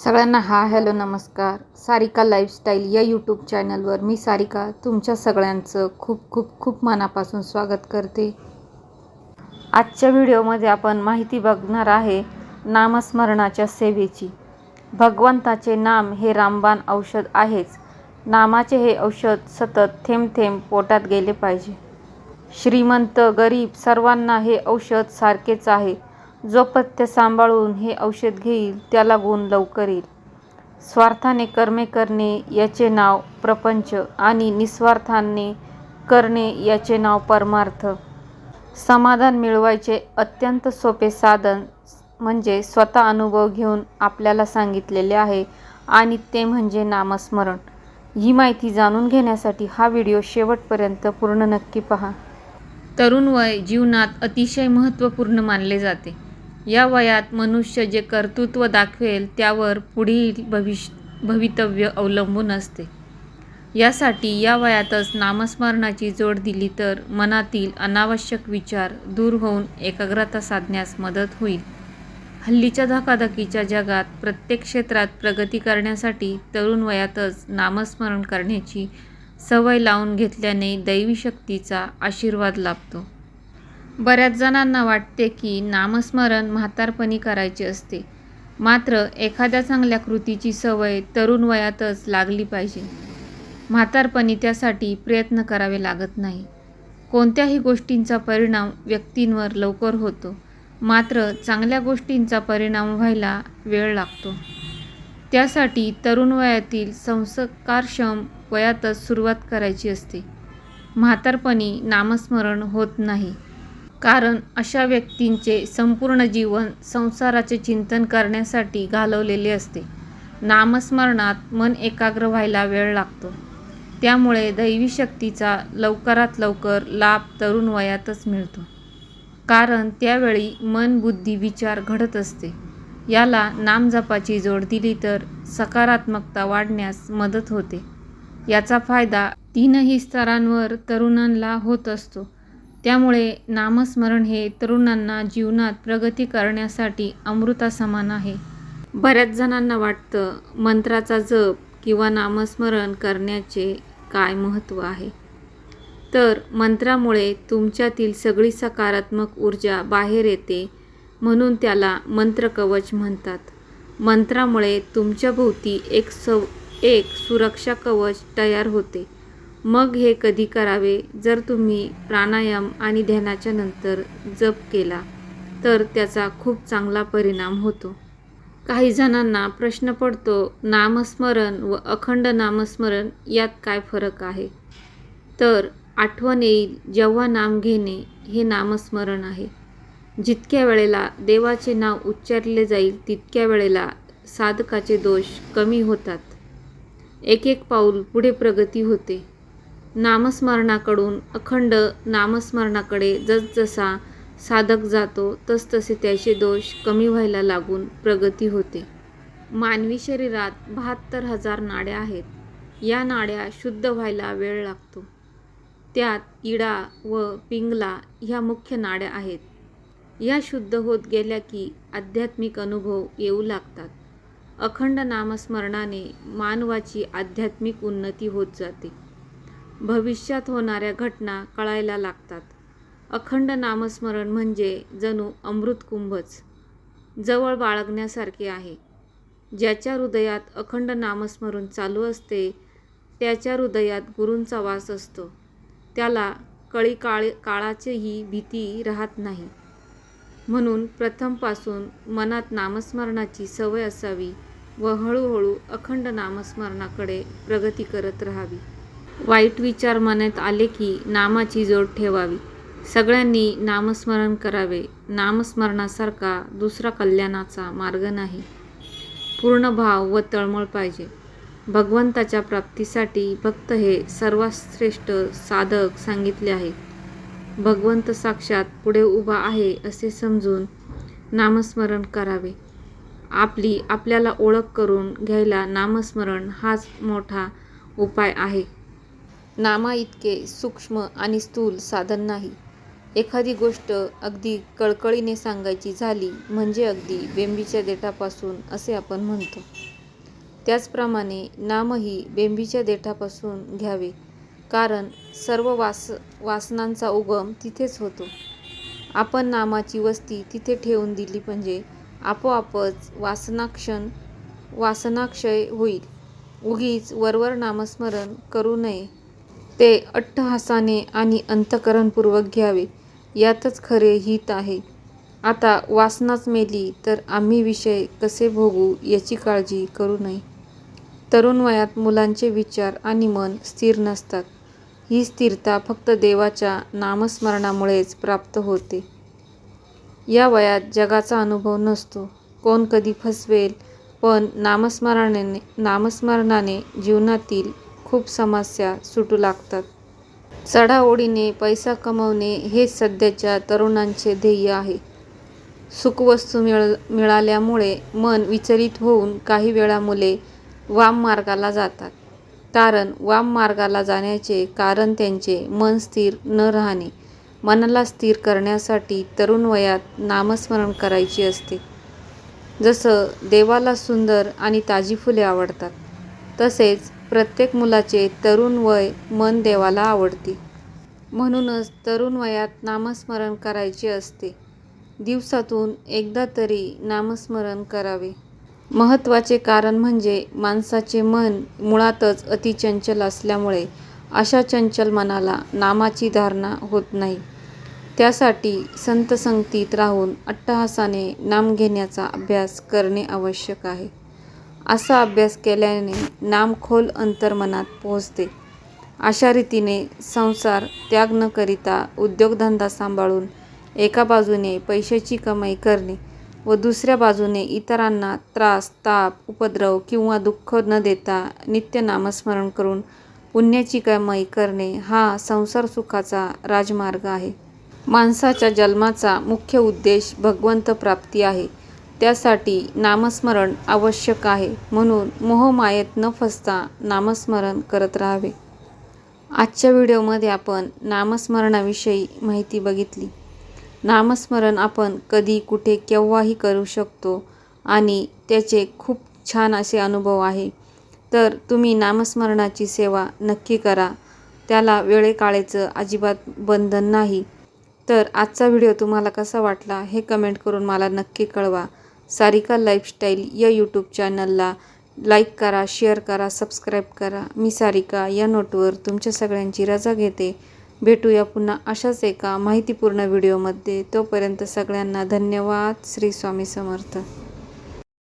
सगळ्यांना हा हॅलो नमस्कार. सारिका लाईफस्टाईल या यूट्यूब चॅनलवर मी सारिका तुमच्या सगळ्यांचं खूप खूप खूप मनापासून स्वागत करते. आजच्या व्हिडिओमध्ये आपण माहिती बघणार आहे नामस्मरणाच्या सेवेची. भगवंताचे नाम हे रामबाण औषध आहेच. नामाचे हे औषध सतत थेंब थेंब पोटात गेले पाहिजे. श्रीमंत गरीब सर्वांना हे औषध सारखेच आहे. जो पथ्य सांभाळून हे औषध घेईल त्याला गुण लवकर येईल. स्वार्थाने कर्मे करणे याचे नाव प्रपंच आणि निस्वार्थाने करणे याचे नाव परमार्थ. समाधान मिळवायचे अत्यंत सोपे साधन म्हणजे स्वतः अनुभव घेऊन आपल्याला सांगितलेले आहे आणि ते म्हणजे नामस्मरण. ही माहिती जाणून घेण्यासाठी हा व्हिडिओ शेवटपर्यंत पूर्ण नक्की पहा. तरुण वय जीवनात अतिशय महत्त्वपूर्ण मानले जाते. या वयात मनुष्य जे कर्तृत्व दाखवेल त्यावर पुढील भविष्य भवितव्य अवलंबून असते. यासाठी या वयातच नामस्मरणाची जोड दिली तर मनातील अनावश्यक विचार दूर होऊन एकाग्रता साधण्यास मदत होईल. हल्लीच्या धकाधकीच्या जगात प्रत्येक क्षेत्रात प्रगती करण्यासाठी तरुण वयातच नामस्मरण करण्याची सवय लावून घेतल्याने दैवी शक्तीचा आशीर्वाद लाभतो. बऱ्याच जणांना वाटते की नामस्मरण म्हातारपणी करायचे असते. मात्र एखाद्या चांगल्या कृतीची सवय तरुण वयातच लागली पाहिजे. म्हातारपणी त्यासाठी प्रयत्न करावे लागत नाही. कोणत्याही गोष्टींचा परिणाम व्यक्तींवर लवकर होतो. मात्र चांगल्या गोष्टींचा परिणाम व्हायला वेळ लागतो. त्यासाठी तरुण वयातील संस्कारक्षम वयातच सुरुवात करायची असते. म्हातारपणी नामस्मरण होत नाही. कारण अशा व्यक्तींचे संपूर्ण जीवन संसाराचे चिंतन करण्यासाठी घालवलेले असते. नामस्मरणात मन एकाग्र व्हायला वेळ लागतो. त्यामुळे दैवी शक्तीचा लवकरात लवकर लाभ तरुण वयातच मिळतो. कारण त्यावेळी मन बुद्धी विचार घडत असते. याला नामजपाची जोड दिली तर सकारात्मकता वाढण्यास मदत होते. याचा फायदा तीनही स्तरांवर तरुणांना होत असतो. त्यामुळे नामस्मरण हे तरुणांना जीवनात प्रगती करण्यासाठी अमृतासमान आहे. बऱ्याच जणांना वाटतं मंत्राचा जप किंवा नामस्मरण करण्याचे काय महत्त्व आहे. तर मंत्रामुळे तुमच्यातील सगळी सकारात्मक ऊर्जा बाहेर येते म्हणून त्याला मंत्रकवच म्हणतात. मंत्रामुळे तुमच्याभोवती एक सव एक सुरक्षा कवच तयार होते. मग हे कधी करावे? जर तुम्ही प्राणायाम आणि ध्यानाच्या नंतर जप केला तर त्याचा खूप चांगला परिणाम होतो. काही जणांना प्रश्न पडतो नामस्मरण व अखंड नामस्मरण यात काय फरक आहे? तर आठवण येईल जेव्हा नाम घेणे हे नामस्मरण आहे. जितक्या वेळेला देवाचे नाव उच्चारले जाईल तितक्या वेळेला साधकाचे दोष कमी होतात. एक एक पाऊल पुढे प्रगती होते. नामस्मरणाकडून अखंड नामस्मरणाकडे जसजसा साधक जातो तसतसे त्याचे दोष कमी व्हायला लागून प्रगती होते. मानवी शरीरात बहात्तर हजार नाड्या आहेत. या नाड्या शुद्ध व्हायला वेळ लागतो. त्यात इडा व पिंगला ह्या मुख्य नाड्या आहेत. या शुद्ध होत गेल्या की आध्यात्मिक अनुभव येऊ लागतात. अखंड नामस्मरणाने मानवाची आध्यात्मिक उन्नती होत जाते. भविष्यात होणाऱ्या घटना कळायला लागतात. अखंड नामस्मरण म्हणजे जणू अमृतकुंभच जवळ बाळगण्यासारखे आहे. ज्याच्या हृदयात अखंड नामस्मरण चालू असते त्याच्या हृदयात गुरूंचा वास असतो. त्याला कळी काळ काळाचीही भीती राहत नाही. म्हणून प्रथमपासून मनात नामस्मरणाची सवय असावी व हळूहळू अखंड नामस्मरणाकडे प्रगती करत राहावी. वाईट विचार मनात आले की नामाची जोड ठेवावी. सगळ्यांनी नामस्मरण करावे. नामस्मरणासारखा दुसरा कल्याणाचा मार्ग नाही. पूर्ण भाव व तळमळ पाहिजे. भगवंताच्या प्राप्तीसाठी भक्त हे सर्वात श्रेष्ठ साधक सांगितले आहे. भगवंत साक्षात पुढे उभा आहे असे समजून नामस्मरण करावे. आपली आपल्याला ओळख करून घ्यायला नामस्मरण हाच मोठा उपाय आहे. नामा इतके सूक्ष्म आणि स्थूल साधन नाही. एखादी गोष्ट अगदी कळकळीने सांगायची झाली म्हणजे अगदी बेंबीच्या देठापासून असे आपण म्हणतो. त्याचप्रमाणे नामही बेंबीच्या देठापासून घ्यावे कारण सर्व वास वासनांचा उगम तिथेच होतो. आपण नामाची वस्ती तिथे ठेवून दिली म्हणजे आपोआपच वासनाक्षण वासनाक्षय होईल. उगीच वरवर नामस्मरण करू नये ते अट्टहासाने आणि अंतकरणपूर्वक घ्यावे. यातच खरे हित आहे. आता वासनाच मेली तर आम्ही विषय कसे भोगू याची काळजी करू नये. तरुण वयात मुलांचे विचार आणि मन स्थिर नसतात. ही स्थिरता फक्त देवाच्या नामस्मरणामुळेच प्राप्त होते. या वयात जगाचा अनुभव नसतो. कोण कधी फसवेल पण नामस्मरणाने नामस्मरणाने जीवनातील खूप समस्या सुटू लागतात. चढाओढीने पैसा कमवणे हे सध्याच्या तरुणांचे ध्येय आहे. सुखवस्तू मिळ मिळाल्यामुळे मन विचलित होऊन काही वेळा मुले वाम मार्गाला जातात. कारण वाम मार्गाला जाण्याचे कारण त्यांचे मन स्थिर न राहणे मनाला स्थिर करण्यासाठी तरुण वयात नामस्मरण करायची असते. जसं देवाला सुंदर आणि ताजी फुले आवडतात तसेच प्रत्येक मुलाचे तरुण वय मन देवाला आवडते. म्हणूनच तरुण वयात नामस्मरण करायचे असते. दिवसातून एकदा तरी नामस्मरण करावे. महत्त्वाचे कारण म्हणजे माणसाचे मन मुळातच अतिचंचल असल्यामुळे अशा चंचल मनाला नामाची धारणा होत नाही. त्यासाठी संतसंगतीत राहून अट्टहासाने नाम घेण्याचा अभ्यास करणे आवश्यक आहे. असा अभ्यास केल्याने नाम खोल अंतर्मनात पोहोचते. अशा रीतीने संसार त्याग न करिता उद्योगधंदा सांभाळून एका बाजूने पैशाची कमाई करणे व दुसऱ्या बाजूने इतरांना त्रास ताप उपद्रव किंवा दुःख न देता नित्य नामस्मरण करून पुण्याची कमाई करणे हा संसार सुखाचा राजमार्ग आहे. माणसाच्या जन्माचा मुख्य उद्देश भगवंत प्राप्ती आहे. त्यासाठी नामस्मरण आवश्यक आहे. म्हणून मोहमायेत न फसता नामस्मरण करत राहावे. आजच्या व्हिडिओमध्ये आपण नामस्मरणाविषयी माहिती बघितली. नामस्मरण आपण कधी कुठे केव्हाही करू शकतो आणि त्याचे खूप छान असे अनुभव आहे. तर तुम्ही नामस्मरणाची सेवा नक्की करा. त्याला वेळेकाळेचं अजिबात बंधन नाही. तर आजचा व्हिडिओ तुम्हाला कसा वाटला हे कमेंट करून मला नक्की कळवा. सारिका लाईफस्टाईल या यूट्यूब चॅनलला लाईक करा शेअर करा सबस्क्राईब करा. मी सारिका या नोटवर तुमच्या सगळ्यांची रजा घेते. भेटूया पुन्हा अशाच एका माहितीपूर्ण व्हिडिओमध्ये. तोपर्यंत सगळ्यांना धन्यवाद. श्री स्वामी समर्थ.